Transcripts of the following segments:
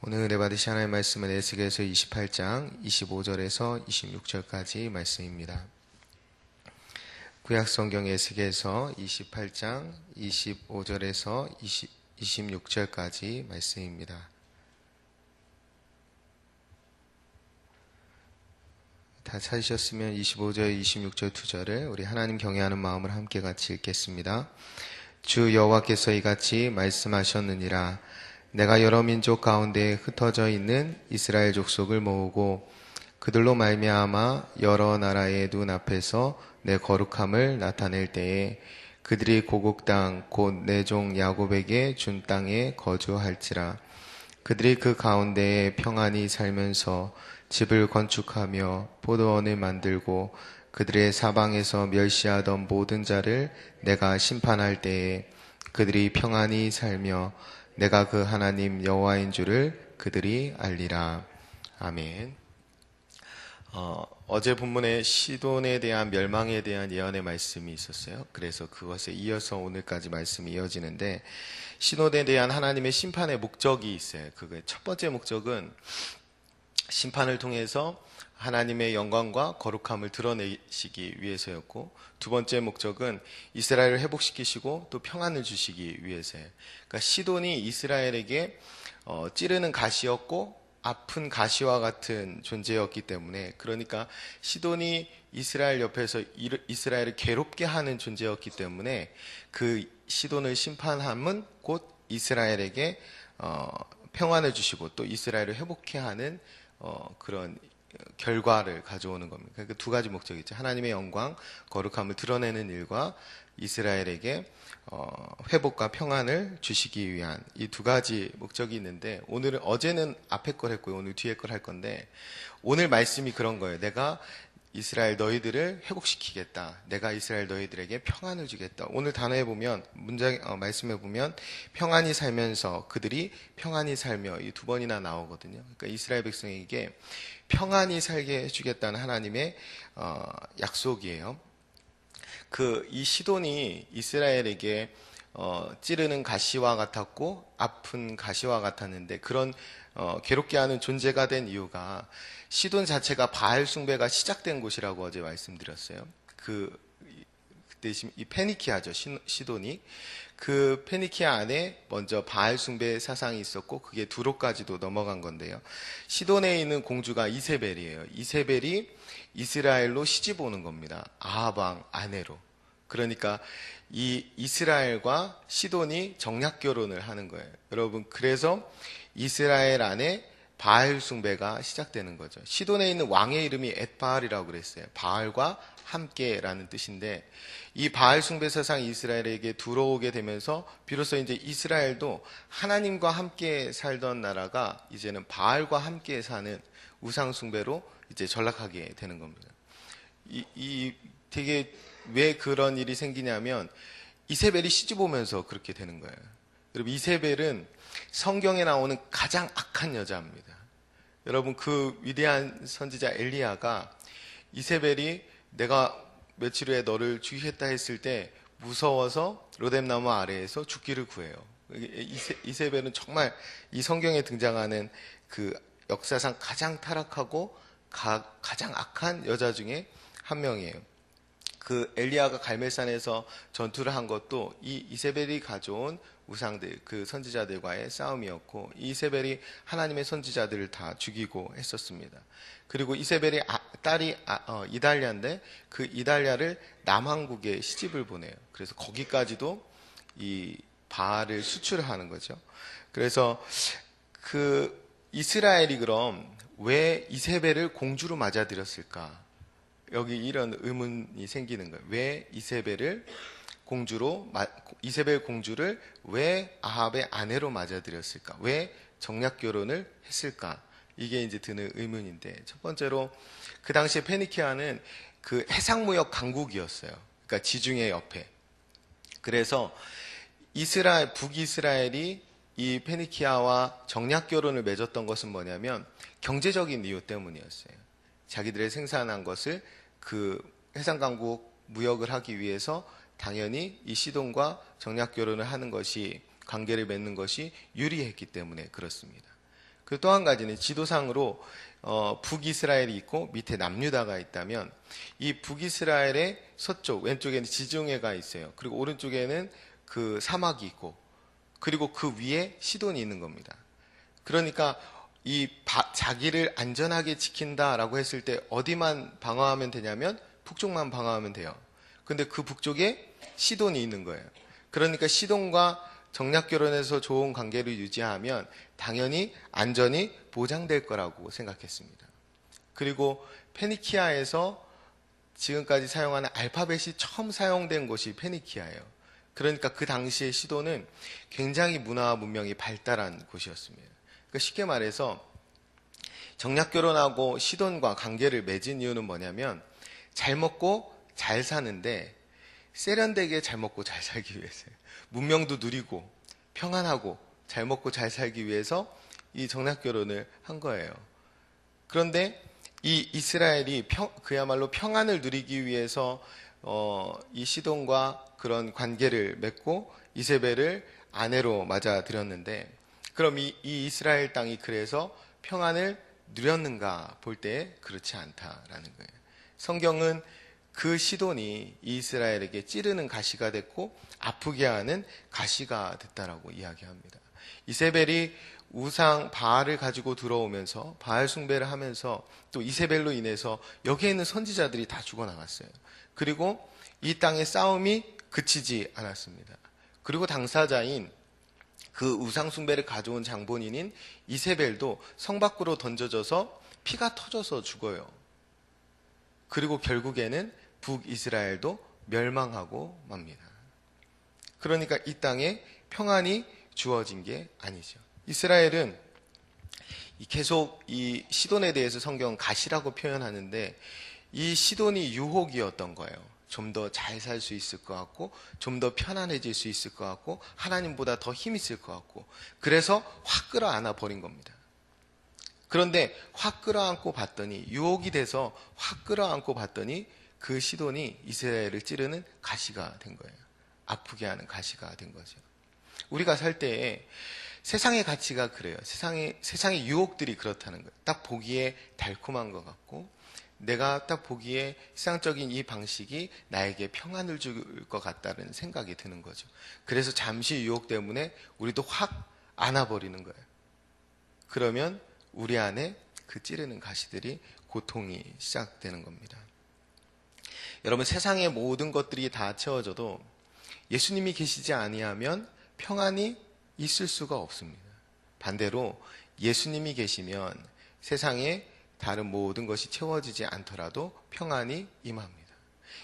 오늘 은혜 받으시 하나님의 말씀은 에스겔서 28장 25절에서 26절까지 말씀입니다. 구약 성경 에스겔서 28장 25절에서 20, 26절까지 말씀입니다. 다 찾으셨으면 25절, 26절 두 절을 우리 하나님 경외하는 마음을 함께 같이 읽겠습니다. 주 여호와께서 이같이 말씀하셨느니라 내가 여러 민족 가운데 흩어져 있는 이스라엘 족속을 모으고 그들로 말미암아 여러 나라의 눈 앞에서 내 거룩함을 나타낼 때에 그들이 고국 땅 곧 내 종 야곱에게 준 땅에 거주할지라. 그들이 그 가운데에 평안히 살면서 집을 건축하며 포도원을 만들고 그들의 사방에서 멸시하던 모든 자를 내가 심판할 때에 그들이 평안히 살며 내가 그 하나님 여호와인 줄을 그들이 알리라. 아멘. 어, 어제 본문에 시돈에 대한 멸망에 대한 예언의 말씀이 있었어요. 그래서 그것에 이어서 오늘까지 말씀이 이어지는데 시돈에 대한 하나님의 심판의 목적이 있어요. 그게 첫 번째 목적은 심판을 통해서 하나님의 영광과 거룩함을 드러내시기 위해서였고 두 번째 목적은 이스라엘을 회복시키시고 또 평안을 주시기 위해서예요. 그러니까 시돈이 이스라엘에게 어, 찌르는 가시였고 아픈 가시와 같은 존재였기 때문에 그러니까 시돈이 이스라엘 옆에서 이스라엘을 괴롭게 하는 존재였기 때문에 그 시돈을 심판함은 곧 이스라엘에게 어, 평안을 주시고 또 이스라엘을 회복해 하는 어, 그런 결과를 가져오는 겁니다. 그러니까 두 가지 목적이 있죠. 하나님의 영광, 거룩함을 드러내는 일과 이스라엘에게 어, 회복과 평안을 주시기 위한 이 두 가지 목적이 있는데 오늘은 어제는 앞에 걸 했고요. 오늘 뒤에 걸 할 건데 오늘 말씀이 그런 거예요. 내가 이스라엘 너희들을 회복시키겠다. 내가 이스라엘 너희들에게 평안을 주겠다. 오늘 단어에 보면 문장 어, 말씀에 보면 평안히 살면서 그들이 평안히 살며 이 두 번이나 나오거든요. 그러니까 이스라엘 백성에게 평안히 살게 해주겠다는 하나님의 어, 약속이에요. 그 이 시돈이 이스라엘에게 어, 찌르는 가시와 같았고 아픈 가시와 같았는데 그런 어, 괴롭게 하는 존재가 된 이유가 시돈 자체가 바알 숭배가 시작된 곳이라고 어제 말씀드렸어요. 그 그때 이 페니키아죠 시돈이 그 페니키아 안에 먼저 바알 숭배 사상이 있었고 그게 두로까지도 넘어간 건데요. 시돈에 있는 공주가 이세벨이에요. 이세벨이 이스라엘로 시집 오는 겁니다. 아하방 아내로. 그러니까 이 이스라엘과 시돈이 정략 결혼을 하는 거예요. 여러분 그래서 이스라엘 안에 바알 숭배가 시작되는 거죠. 시돈에 있는 왕의 이름이 엣바알이라고 그랬어요. 바알과 함께라는 뜻인데 이 바알 숭배 사상이 이스라엘에게 들어오게 되면서 비로소 이제 이스라엘도 하나님과 함께 살던 나라가 이제는 바알과 함께 사는 우상 숭배로 이제 전락하게 되는 겁니다. 이, 이 되게 왜 그런 일이 생기냐면 이세벨이 시집 오면서 그렇게 되는 거예요. 여러분 이세벨은 성경에 나오는 가장 악한 여자입니다. 여러분 그 위대한 선지자 엘리야가 이세벨이 내가 며칠 후에 너를 죽이겠다 했을 때 무서워서 로뎀나무 아래에서 죽기를 구해요. 이세, 벨은 정말 이 성경에 등장하는 그 역사상 가장 타락하고 가, 장 악한 여자 중에 한 명이에요. 그 엘리야가 갈멜산에서 전투를 한 것도 이 이세벨이 가져온 우상들, 그 선지자들과의 싸움이었고 이세벨이 하나님의 선지자들을 다 죽이고 했었습니다. 그리고 이세벨의 아, 딸이 아, 어, 이달리아인데 그 이달리아를 남한국에 시집을 보내요. 그래서 거기까지도 이 바알을 수출하는 거죠. 그래서 그 이스라엘이 그럼 왜 이세벨을 공주로 맞아들였을까? 여기 이런 의문이 생기는 거예요. 왜 이세벨을 공주로 이세벨 공주를 왜 아합의 아내로 맞아들였을까? 왜 정략 결혼을 했을까? 이게 이제 드는 의문인데 첫 번째로 그 당시에 페니키아는 그 해상무역 강국이었어요. 그러니까 지중해 옆에. 그래서 이스라엘 북이스라엘이 이 페니키아와 정략 결혼을 맺었던 것은 뭐냐면 경제적인 이유 때문이었어요. 자기들의 생산한 것을 그 해상 강국 무역을 하기 위해서 당연히 이 시돈과 정략 결혼을 하는 것이 관계를 맺는 것이 유리했기 때문에 그렇습니다. 그또한 가지는 지도상으로 어, 북이스라엘이 있고 밑에 남유다가 있다면 이 북이스라엘의 서쪽 왼쪽에는 지중해가 있어요. 그리고 오른쪽에는 그 사막이 있고 그리고 그 위에 시돈이 있는 겁니다. 그러니까 이 바, 자기를 안전하게 지킨다라고 했을 때 어디만 방어하면 되냐면 북쪽만 방어하면 돼요. 근데 그 북쪽에 시돈이 있는 거예요. 그러니까 시돈과 정략 결혼해서 좋은 관계를 유지하면 당연히 안전이 보장될 거라고 생각했습니다. 그리고 페니키아에서 지금까지 사용하는 알파벳이 처음 사용된 곳이 페니키아예요. 그러니까 그 당시의 시도는 굉장히 문화와 문명이 발달한 곳이었습니다. 그러니까 쉽게 말해서 정략 결혼하고 시돈과 관계를 맺은 이유는 뭐냐면 잘 먹고 잘 사는데 세련되게 잘 먹고 잘 살기 위해서요. 문명도 누리고 평안하고 잘 먹고 잘 살기 위해서 이 정략 결혼을 한 거예요. 그런데 이 이스라엘이 평, 그야말로 평안을 누리기 위해서 어, 이 시돈과 그런 관계를 맺고 이세벨을 아내로 맞아들였는데 그럼 이, 이 이스라엘 땅이 그래서 평안을 누렸는가 볼 때 그렇지 않다라는 거예요. 성경은 그 시돈이 이스라엘에게 찌르는 가시가 됐고 아프게 하는 가시가 됐다라고 이야기합니다. 이세벨이 우상 바알을 가지고 들어오면서 바알 숭배를 하면서 또 이세벨로 인해서 여기에 있는 선지자들이 다 죽어나갔어요. 그리고 이 땅의 싸움이 그치지 않았습니다. 그리고 당사자인 그 우상 숭배를 가져온 장본인인 이세벨도 성 밖으로 던져져서 피가 터져서 죽어요. 그리고 결국에는 북이스라엘도 멸망하고 맙니다. 그러니까 이 땅에 평안이 주어진 게 아니죠. 이스라엘은 계속 이 시돈에 대해서 성경 가시라고 표현하는데 이 시돈이 유혹이었던 거예요. 좀 더 잘 살 수 있을 것 같고, 좀 더 편안해질 수 있을 것 같고, 하나님보다 더 힘 있을 것 같고, 그래서 확 끌어안아 버린 겁니다. 그런데 확 끌어안고 봤더니, 유혹이 돼서 확 끌어안고 봤더니, 그 시돈이 이스라엘을 찌르는 가시가 된 거예요. 아프게 하는 가시가 된 거죠. 우리가 살 때에 세상의 가치가 그래요. 세상의, 세상의 유혹들이 그렇다는 거예요. 딱 보기에 달콤한 것 같고, 내가 딱 보기에 세상적인 이 방식이 나에게 평안을 줄 것 같다는 생각이 드는 거죠. 그래서 잠시 유혹 때문에 우리도 확 안아버리는 거예요. 그러면 우리 안에 그 찌르는 가시들이 고통이 시작되는 겁니다. 여러분 세상의 모든 것들이 다 채워져도 예수님이 계시지 아니하면 평안이 있을 수가 없습니다. 반대로 예수님이 계시면 세상에 다른 모든 것이 채워지지 않더라도 평안이 임합니다.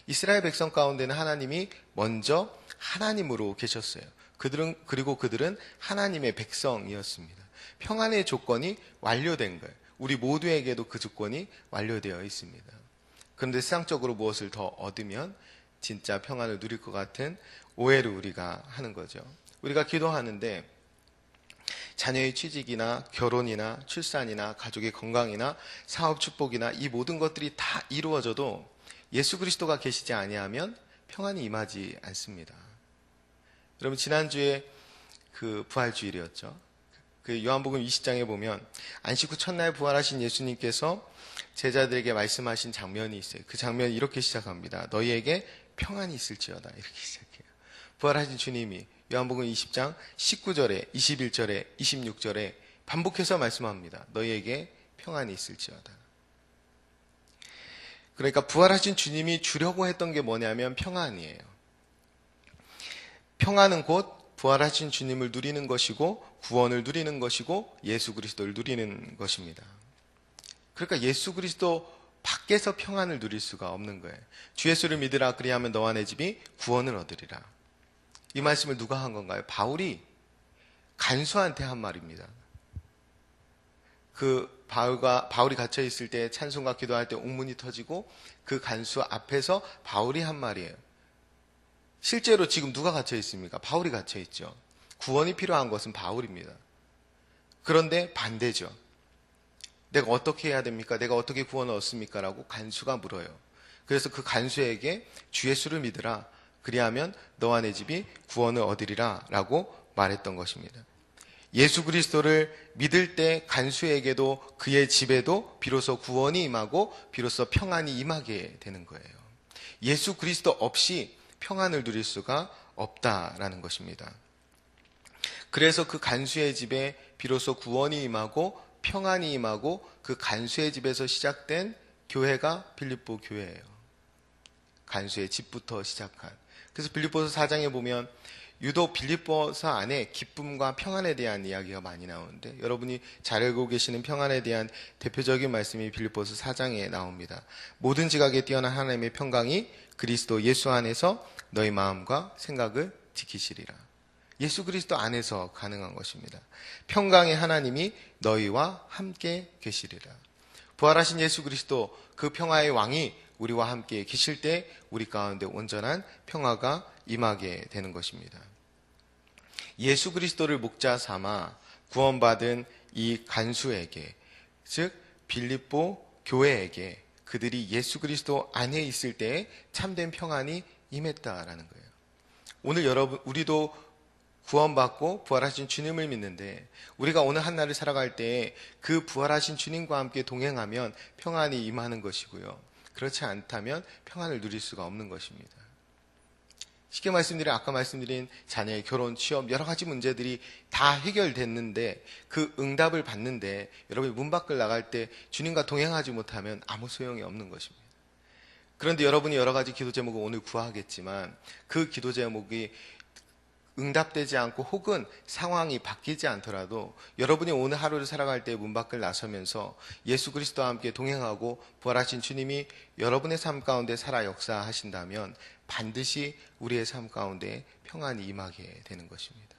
이스라엘 백성 가운데는 하나님이 먼저 하나님으로 계셨어요. 그들은 그리고 그들은 하나님의 백성이었습니다. 평안의 조건이 완료된 거예요. 우리 모두에게도 그 조건이 완료되어 있습니다. 그런데 세상적으로 무엇을 더 얻으면 진짜 평안을 누릴 것 같은 오해를 우리가 하는 거죠. 우리가 기도하는데 자녀의 취직이나 결혼이나 출산이나 가족의 건강이나 사업 축복이나 이 모든 것들이 다 이루어져도 예수 그리스도가 계시지 아니하면 평안이 임하지 않습니다. 여러분 지난주에 그 부활주일이었죠. 그 요한복음 20장에 보면 안식 후 첫날 부활하신 예수님께서 제자들에게 말씀하신 장면이 있어요. 그 장면이 이렇게 시작합니다. 너희에게 평안이 있을지어다. 이렇게 시작해요. 부활하신 주님이 요한복음 20장 19절에 21절에 26절에 반복해서 말씀합니다. 너희에게 평안이 있을지어다. 그러니까 부활하신 주님이 주려고 했던 게 뭐냐면 평안이에요. 평안은 곧 부활하신 주님을 누리는 것이고 구원을 누리는 것이고 예수 그리스도를 누리는 것입니다. 그러니까 예수 그리스도 밖에서 평안을 누릴 수가 없는 거예요. 주 예수를 믿으라 그리하면 너와 내 집이 구원을 얻으리라. 이 말씀을 누가 한 건가요? 바울이 간수한테 한 말입니다. 그 바울과 바울이 갇혀 있을 때 찬송과 기도할 때 옥문이 터지고 그 간수 앞에서 바울이 한 말이에요. 실제로 지금 누가 갇혀 있습니까? 바울이 갇혀 있죠. 구원이 필요한 것은 바울입니다. 그런데 반대죠. 내가 어떻게 해야 됩니까? 내가 어떻게 구원을 얻습니까? 라고 간수가 물어요. 그래서 그 간수에게 주 예수를 믿으라. 그리하면 너와 내 집이 구원을 얻으리라 라고 말했던 것입니다. 예수 그리스도를 믿을 때 간수에게도 그의 집에도 비로소 구원이 임하고 비로소 평안이 임하게 되는 거예요. 예수 그리스도 없이 평안을 누릴 수가 없다라는 것입니다. 그래서 그 간수의 집에 비로소 구원이 임하고 평안이 임하고 그 간수의 집에서 시작된 교회가 빌립보 교회예요. 간수의 집부터 시작한. 그래서 빌립보서 4장에 보면 유독 빌립보서 안에 기쁨과 평안에 대한 이야기가 많이 나오는데 여러분이 잘 알고 계시는 평안에 대한 대표적인 말씀이 빌립보서 4장에 나옵니다. 모든 지각에 뛰어난 하나님의 평강이 그리스도 예수 안에서 너희 마음과 생각을 지키시리라. 예수 그리스도 안에서 가능한 것입니다. 평강의 하나님이 너희와 함께 계시리라. 부활하신 예수 그리스도 그 평화의 왕이 우리와 함께 계실 때 우리 가운데 온전한 평화가 임하게 되는 것입니다. 예수 그리스도를 목자 삼아 구원받은 이 간수에게 즉 빌립보 교회에게 그들이 예수 그리스도 안에 있을 때 참된 평안이 임했다라는 거예요. 오늘 여러분 우리도 구원받고 부활하신 주님을 믿는데 우리가 오늘 한 날을 살아갈 때 그 부활하신 주님과 함께 동행하면 평안이 임하는 것이고요. 그렇지 않다면 평안을 누릴 수가 없는 것입니다. 쉽게 말씀드린 아까 말씀드린 자녀의 결혼, 취업 여러 가지 문제들이 다 해결됐는데 그 응답을 받는데 여러분이 문 밖을 나갈 때 주님과 동행하지 못하면 아무 소용이 없는 것입니다. 그런데 여러분이 여러 가지 기도 제목을 오늘 구하겠지만 그 기도 제목이 응답되지 않고 혹은 상황이 바뀌지 않더라도 여러분이 오늘 하루를 살아갈 때 문 밖을 나서면서 예수 그리스도와 함께 동행하고 부활하신 주님이 여러분의 삶 가운데 살아 역사하신다면 반드시 우리의 삶 가운데 평안이 임하게 되는 것입니다.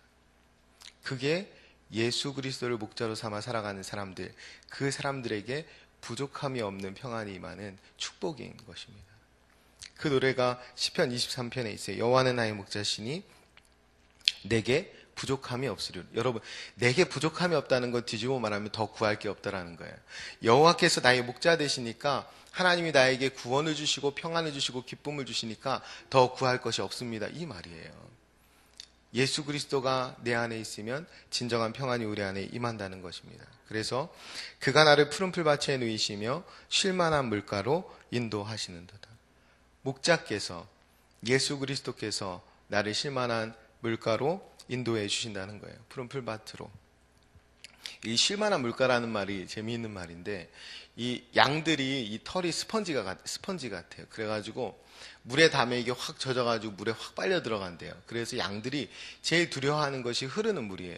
그게 예수 그리스도를 목자로 삼아 살아가는 사람들, 그 사람들에게 부족함이 없는 평안이 임하는 축복인 것입니다. 그 노래가 시편 23편에 있어요. 여호와는 나의 목자시니 내게 부족함이 없으리라. 여러분, 내게 부족함이 없다는 건 뒤집어 말하면 더 구할 게 없다라는 거예요. 여호와께서 나의 목자 되시니까 하나님이 나에게 구원을 주시고 평안을 주시고 기쁨을 주시니까 더 구할 것이 없습니다. 이 말이에요. 예수 그리스도가 내 안에 있으면 진정한 평안이 우리 안에 임한다는 것입니다. 그래서 그가 나를 푸른 풀밭에 누이시며 쉴만한 물가로 인도하시는도다. 목자께서 예수 그리스도께서 나를 쉴만한 물가로 인도해 주신다는 거예요. 푸른 풀밭으로. 이 쉴만한 물가라는 말이 재미있는 말인데 이 양들이 이 털이 스펀지가 스펀지 같아요. 그래가지고 물에 닿으면 이게 확 젖어가지고 물에 확 빨려 들어간대요. 그래서 양들이 제일 두려워하는 것이 흐르는 물이에요.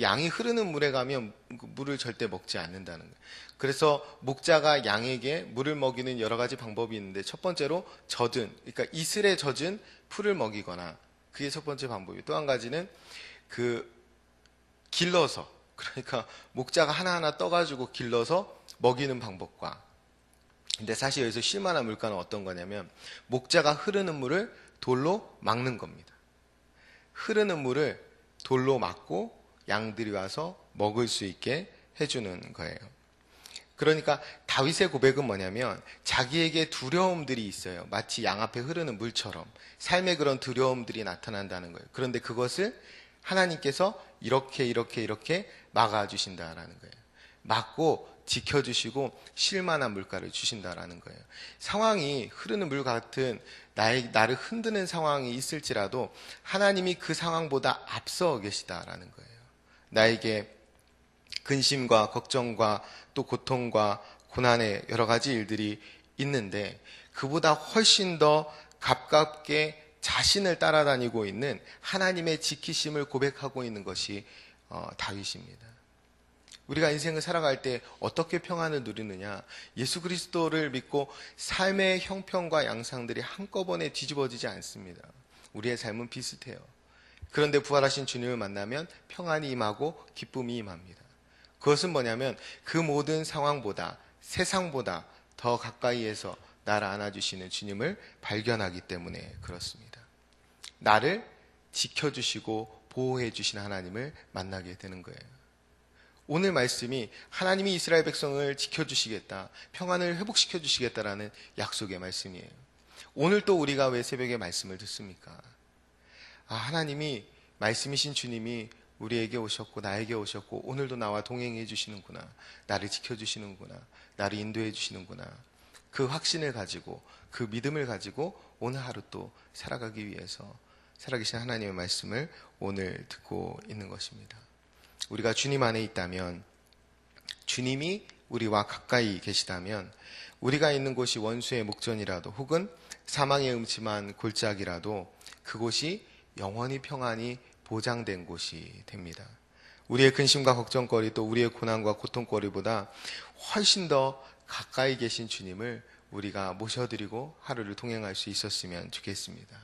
양이 흐르는 물에 가면 그 물을 절대 먹지 않는다는 거예요. 그래서 목자가 양에게 물을 먹이는 여러 가지 방법이 있는데 첫 번째로 젖은, 그러니까 이슬에 젖은 풀을 먹이거나 그게 첫 번째 방법이에요. 또 한 가지는 그 길러서 그러니까 목자가 하나하나 떠가지고 길러서 먹이는 방법과 근데 사실 여기서 실만한 물가는 어떤 거냐면 목자가 흐르는 물을 돌로 막는 겁니다. 흐르는 물을 돌로 막고 양들이 와서 먹을 수 있게 해주는 거예요. 그러니까 다윗의 고백은 뭐냐면 자기에게 두려움들이 있어요. 마치 양 앞에 흐르는 물처럼 삶의 그런 두려움들이 나타난다는 거예요. 그런데 그것을 하나님께서 이렇게 이렇게 이렇게 막아 주신다라는 거예요. 막고 지켜 주시고 실만한 물가를 주신다라는 거예요. 상황이 흐르는 물 같은 나의, 나를 흔드는 상황이 있을지라도 하나님이 그 상황보다 앞서 계시다라는 거예요. 나에게 근심과 걱정과 또 고통과 고난의 여러 가지 일들이 있는데 그보다 훨씬 더 가깝게 자신을 따라다니고 있는 하나님의 지키심을 고백하고 있는 것이 어, 다윗입니다. 우리가 인생을 살아갈 때 어떻게 평안을 누리느냐? 예수 그리스도를 믿고 삶의 형편과 양상들이 한꺼번에 뒤집어지지 않습니다. 우리의 삶은 비슷해요. 그런데 부활하신 주님을 만나면 평안이 임하고 기쁨이 임합니다. 그것은 뭐냐면 그 모든 상황보다 세상보다 더 가까이에서 나를 안아주시는 주님을 발견하기 때문에 그렇습니다. 나를 지켜주시고 보호해주신 하나님을 만나게 되는 거예요. 오늘 말씀이 하나님이 이스라엘 백성을 지켜주시겠다, 평안을 회복시켜주시겠다라는 약속의 말씀이에요. 오늘 또 우리가 왜 새벽에 말씀을 듣습니까? 아, 하나님이 말씀이신 주님이 우리에게 오셨고 나에게 오셨고 오늘도 나와 동행해 주시는구나. 나를 지켜 주시는구나. 나를 인도해 주시는구나. 그 확신을 가지고 그 믿음을 가지고 오늘 하루 또 살아가기 위해서 살아계신 하나님의 말씀을 오늘 듣고 있는 것입니다. 우리가 주님 안에 있다면 주님이 우리와 가까이 계시다면 우리가 있는 곳이 원수의 목전이라도 혹은 사망의 음침한 골짜기라도 그곳이 영원히 평안이 보장된 곳이 됩니다. 우리의 근심과 걱정거리 또 우리의 고난과 고통거리보다 훨씬 더 가까이 계신 주님을 우리가 모셔드리고 하루를 동행할 수 있었으면 좋겠습니다.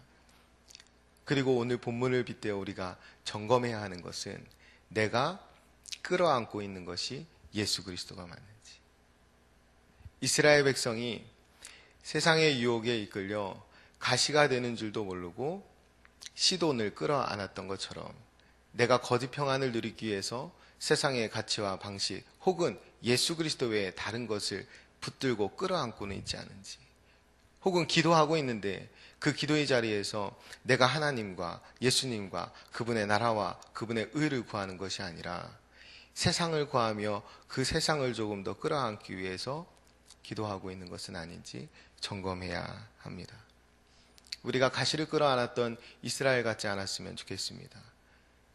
그리고 오늘 본문을 빗대어 우리가 점검해야 하는 것은 내가 끌어안고 있는 것이 예수 그리스도가 맞는지. 이스라엘 백성이 세상의 유혹에 이끌려 가시가 되는 줄도 모르고 시돈을 끌어안았던 것처럼 내가 거짓 평안을 누리기 위해서 세상의 가치와 방식 혹은 예수 그리스도 외에 다른 것을 붙들고 끌어안고는 있지 않은지 혹은 기도하고 있는데 그 기도의 자리에서 내가 하나님과 예수님과 그분의 나라와 그분의 의를 구하는 것이 아니라 세상을 구하며 그 세상을 조금 더 끌어안기 위해서 기도하고 있는 것은 아닌지 점검해야 합니다. 우리가 가시를 끌어안았던 이스라엘 같지 않았으면 좋겠습니다.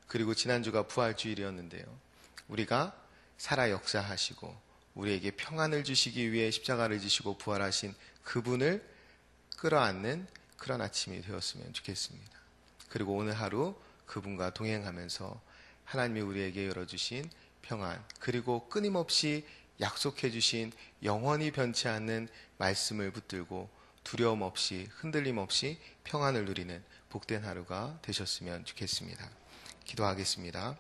그리고 지난주가 부활주일이었는데요. 우리가 살아 역사하시고 우리에게 평안을 주시기 위해 십자가를 지시고 부활하신 그분을 끌어안는 그런 아침이 되었으면 좋겠습니다. 그리고 오늘 하루 그분과 동행하면서 하나님이 우리에게 열어주신 평안, 그리고 끊임없이 약속해 주신 영원히 변치 않는 말씀을 붙들고 두려움 없이 흔들림 없이 평안을 누리는 복된 하루가 되셨으면 좋겠습니다. 기도하겠습니다.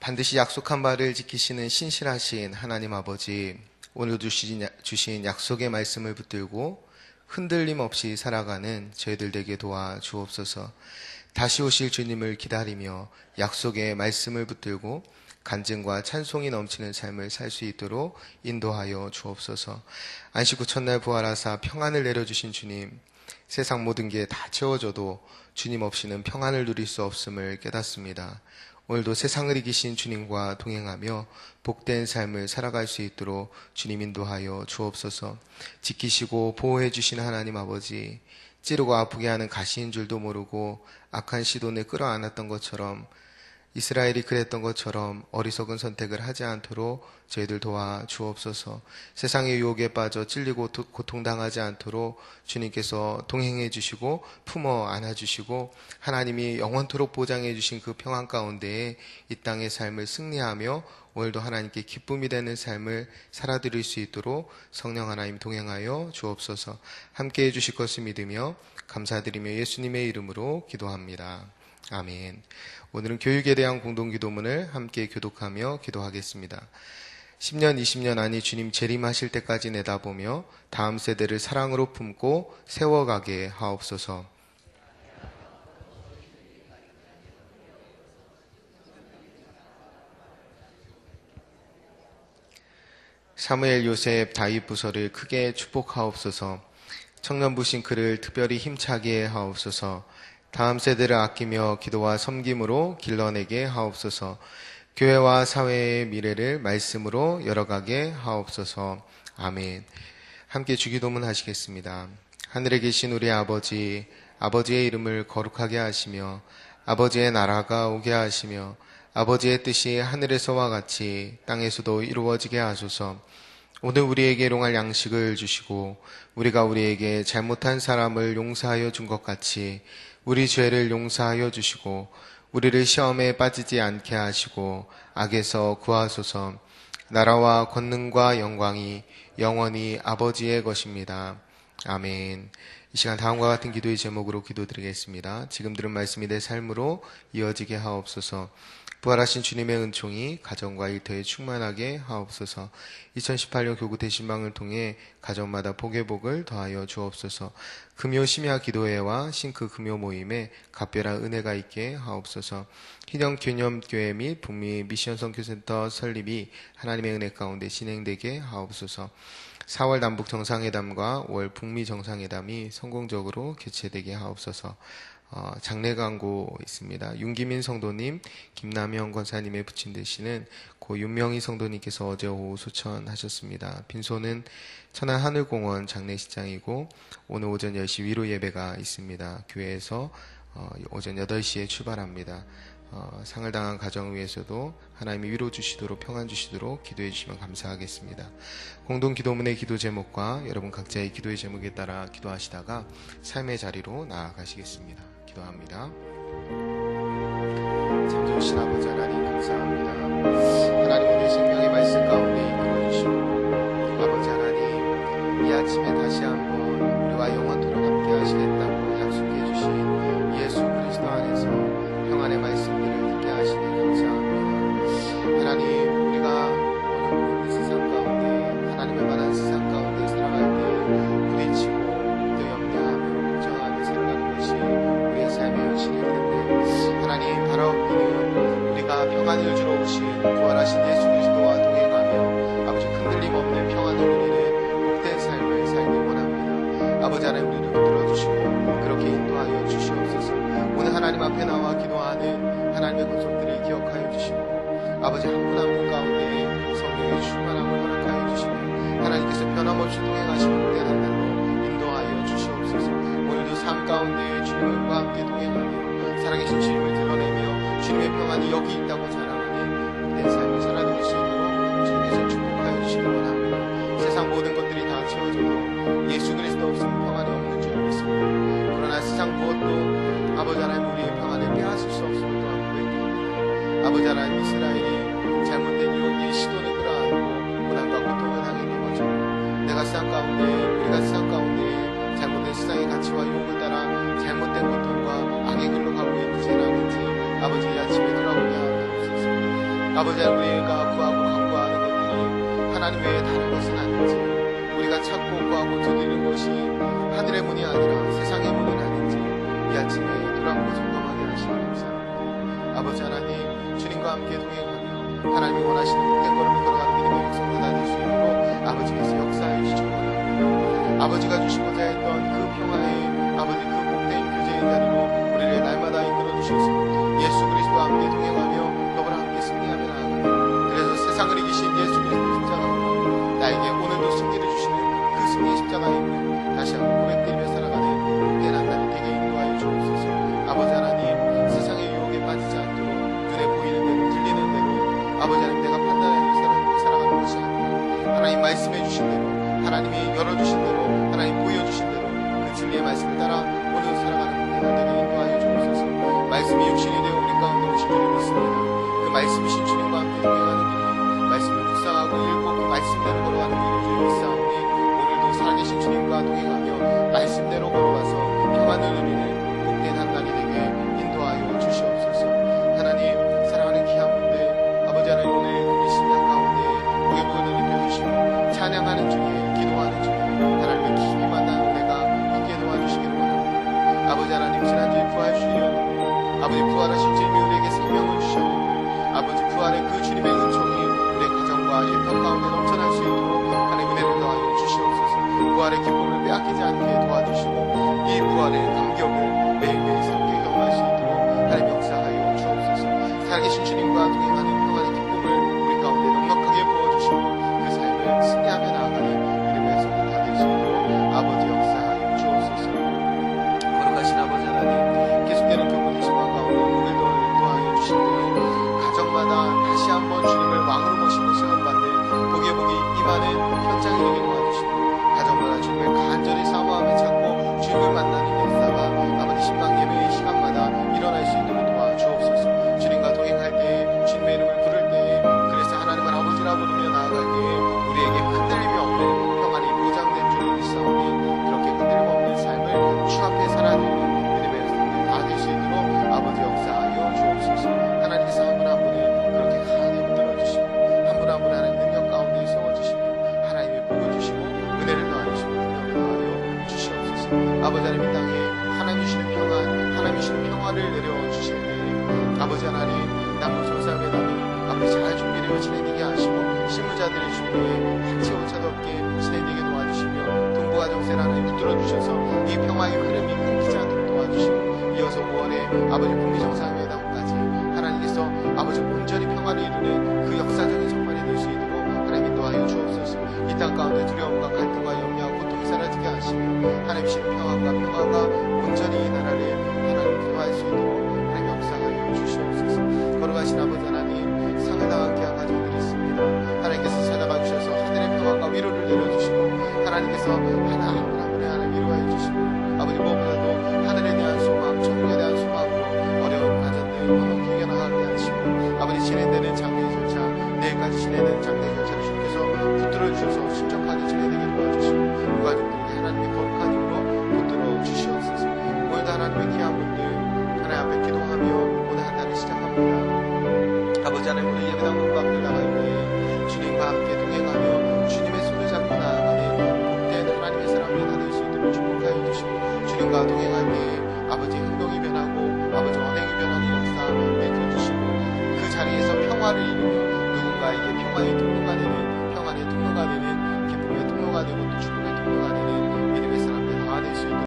반드시 약속한 바를 지키시는 신실하신 하나님 아버지, 오늘 주신 약속의 말씀을 붙들고 흔들림 없이 살아가는 저희들 에게 도와 주옵소서. 다시 오실 주님을 기다리며 약속의 말씀을 붙들고 간증과 찬송이 넘치는 삶을 살 수 있도록 인도하여 주옵소서. 안식 후 첫날 부활하사 평안을 내려주신 주님, 세상 모든 게 다 채워져도 주님 없이는 평안을 누릴 수 없음을 깨닫습니다. 오늘도 세상을 이기신 주님과 동행하며 복된 삶을 살아갈 수 있도록 주님 인도하여 주옵소서. 지키시고 보호해 주신 하나님 아버지, 찌르고 아프게 하는 가시인 줄도 모르고 악한 시돈에 끌어안았던 것처럼 이스라엘이 그랬던 것처럼 어리석은 선택을 하지 않도록 저희들 도와 주옵소서. 세상의 유혹에 빠져 찔리고 고통당하지 않도록 주님께서 동행해 주시고 품어 안아 주시고 하나님이 영원토록 보장해 주신 그 평안 가운데에 이 땅의 삶을 승리하며 오늘도 하나님께 기쁨이 되는 삶을 살아드릴 수 있도록 성령 하나님 동행하여 주옵소서. 함께 해 주실 것을 믿으며 감사드리며 예수님의 이름으로 기도합니다. 아멘. 오늘은 교육에 대한 공동기도문을 함께 교독하며 기도하겠습니다. 10년, 20년 안이 주님 재림하실 때까지 내다보며 다음 세대를 사랑으로 품고 세워가게 하옵소서. 사무엘 요셉 다윗 부서를 크게 축복하옵소서. 청년부 싱크를 특별히 힘차게 하옵소서. 다음 세대를 아끼며 기도와 섬김으로 길러내게 하옵소서. 교회와 사회의 미래를 말씀으로 열어가게 하옵소서. 아멘. 함께 주기도문 하시겠습니다. 하늘에 계신 우리 아버지, 아버지의 이름을 거룩하게 하시며, 아버지의 나라가 오게 하시며, 아버지의 뜻이 하늘에서와 같이 땅에서도 이루어지게 하소서. 오늘 우리에게 일용할 양식을 주시고, 우리가 우리에게 잘못한 사람을 용서하여 준 것 같이, 우리 죄를 용서하여 주시고 우리를 시험에 빠지지 않게 하시고 악에서 구하소서 나라와 권능과 영광이 영원히 아버지의 것입니다. 아멘. 이 시간 다음과 같은 기도의 제목으로 기도드리겠습니다. 지금 들은 말씀이 내 삶으로 이어지게 하옵소서. 부활하신 주님의 은총이 가정과 일터에 충만하게 하옵소서. 2018년 교구 대신방을 통해 가정마다 복의 복을 더하여 주옵소서. 금요 심야 기도회와 싱크 금요 모임에 각별한 은혜가 있게 하옵소서. 희정 기념교회 및 북미 미션 선교센터 설립이 하나님의 은혜 가운데 진행되게 하옵소서. 4월 남북 정상회담과 월 북미 정상회담이 성공적으로 개최되게 하옵소서. 어, 장례 광고 있습니다. 윤기민 성도님, 김남영 권사님의 부친 되시는 고 윤명희 성도님께서 어제 오후 소천하셨습니다. 빈소는 천안 하늘공원 장례식장이고 오늘 오전 10시 위로 예배가 있습니다. 교회에서 어, 오전 8시에 출발합니다. 어, 상을 당한 가정 위에서도 하나님이 위로 주시도록 평안 주시도록 기도해 주시면 감사하겠습니다. 공동 기도문의 기도 제목과 여러분 각자의 기도의 제목에 따라 기도하시다가 삶의 자리로 나아가시겠습니다. 기도합니다. 참 좋으신 아버지 하나님 감사합니다. 하나님 오늘 생명의 말씀 가운데 이끌어 주시고 아버지 하나님 이 아침에 다시 한번 우리와 영원토록 함께 하시겠다. 기억하여 주시고 아버지 한 분 한 분 가운데 성령의 충만함을 허락하여 주시고 하나님께서 변함없이 동행하시는 때한 날로 인도하여 주시옵소서. 오늘도 삶 가운데 주님과 함께 동행하며 사랑의 신심을 드러내며 주님의 평안이 여기 있다고 잘 하나님 외에 다른 것은 아닌지 우리가 찾고 구하고 드리는 것이 하늘의 문이 아니라 세상의 문은 아닌지 이 아침에 돌아보고 즐거워하게 하시니 감사합니다. 아버지 하나님 주님과 함께 동행하며 하나님이 원하시는 복된 걸음을 걸어가는 믿음의 백성들 다닐 수 있도록 아버지께서 역사해 주시기 원합니다. 아버지가 주시고자 했던 그 평화의 아버지 그 복된 교제의 자리로 우리를 날마다 이끌어 주셔서 예수 그리스도와 함께 동행하며 살기 신주님 아버지 하나님 이 땅에 하나님 주시는 평화, 하나님 주시는 평화를 내려 주시는 그 데 아버지 하나님. 내